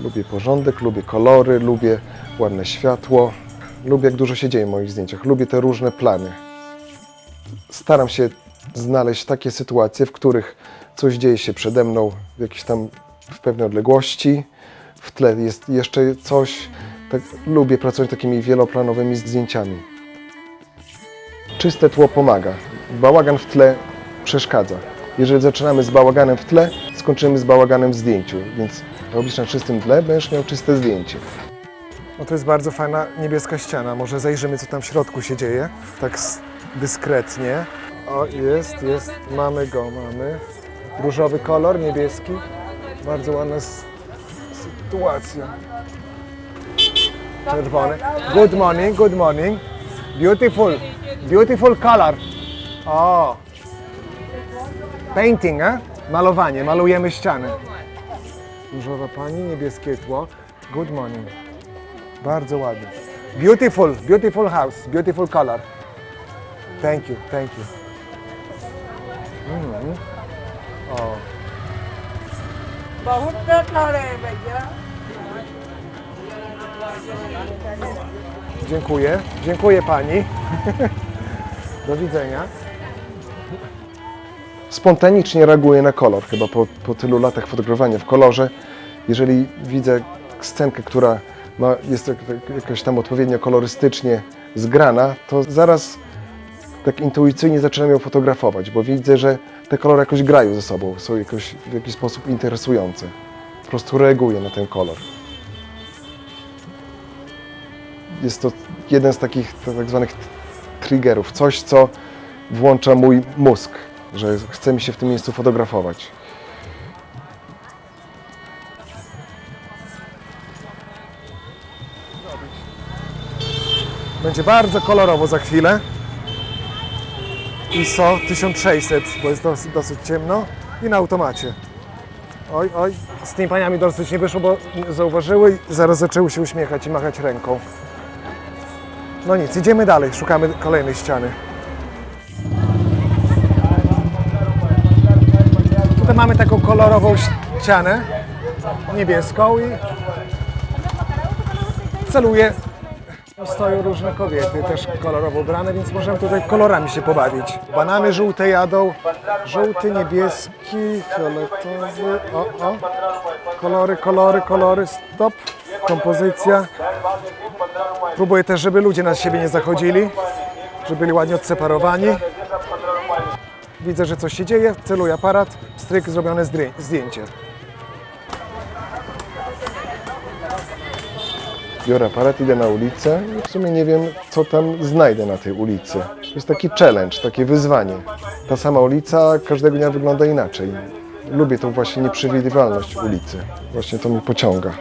Lubię porządek, lubię kolory, lubię ładne światło. Lubię, jak dużo się dzieje w moich zdjęciach. Lubię te różne plany. Staram się znaleźć takie sytuacje, w których coś dzieje się przede mną w jakiejś tam w pewnej odległości. W tle jest jeszcze coś. Tak, lubię pracować takimi wieloplanowymi zdjęciami. Czyste tło pomaga. Bałagan w tle przeszkadza. Jeżeli zaczynamy z bałaganem w tle, skończymy z bałaganem w zdjęciu. Więc robisz na czystym tle, będziesz miał czyste zdjęcie. No to jest bardzo fajna niebieska ściana. Może zajrzymy, co tam w środku się dzieje. Tak dyskretnie. O, jest, jest. Mamy go, mamy. Różowy kolor, niebieski. Bardzo ładna sytuacja. Czerwony. Good morning, good morning. Beautiful, beautiful color. O. Painting, eh? Malowanie, malujemy ścianę. Różowa pani, niebieskie tło. Good morning. Bardzo ładnie. Beautiful, beautiful house, beautiful color. Thank you, thank you. Mm. O, बहुत बेकार है भैया dziękuję. Dziękuję pani. Do widzenia. spontanicznie reaguję na kolor, chyba po, po tylu latach fotografowania w kolorze. Jeżeli widzę scenkę, która ma, jest jak- jak- jakoś tam odpowiednio kolorystycznie zgrana, to zaraz tak intuicyjnie zaczynam ją fotografować, bo widzę, że te kolory jakoś grają ze sobą, są jakoś, w jakiś sposób interesujące. Po prostu reaguję na ten kolor. Jest to jeden z takich tak zwanych triggerów, coś, co włącza mój mózg, że chce mi się w tym miejscu fotografować. Będzie bardzo kolorowo za chwilę. ISO 1600, bo jest dosyć, dosyć ciemno i na automacie. Oj, oj, z tymi paniami dosyć nie wyszło, bo zauważyły i zaraz zaczęły się uśmiechać i machać ręką. No nic, idziemy dalej, szukamy kolejnej ściany. Mamy taką kolorową ścianę, niebieską i celuję Stoją różne kobiety, też kolorowo ubrane, więc możemy tutaj kolorami się pobawić. Banany żółte jadą, żółty, niebieski, fioletowy, o, o. Kolory, kolory, kolory, stop. Kompozycja. Próbuję też, żeby ludzie na siebie nie zachodzili, żeby byli ładnie odseparowani. Widzę, że coś się dzieje, celuję aparat, stryk, zrobione zdję- zdjęcie. Biorę aparat, idę na ulicę i w sumie nie wiem, co tam znajdę na tej ulicy. To jest taki challenge, takie wyzwanie. Ta sama ulica każdego dnia wygląda inaczej. Lubię tą właśnie nieprzewidywalność ulicy. Właśnie to mi pociąga.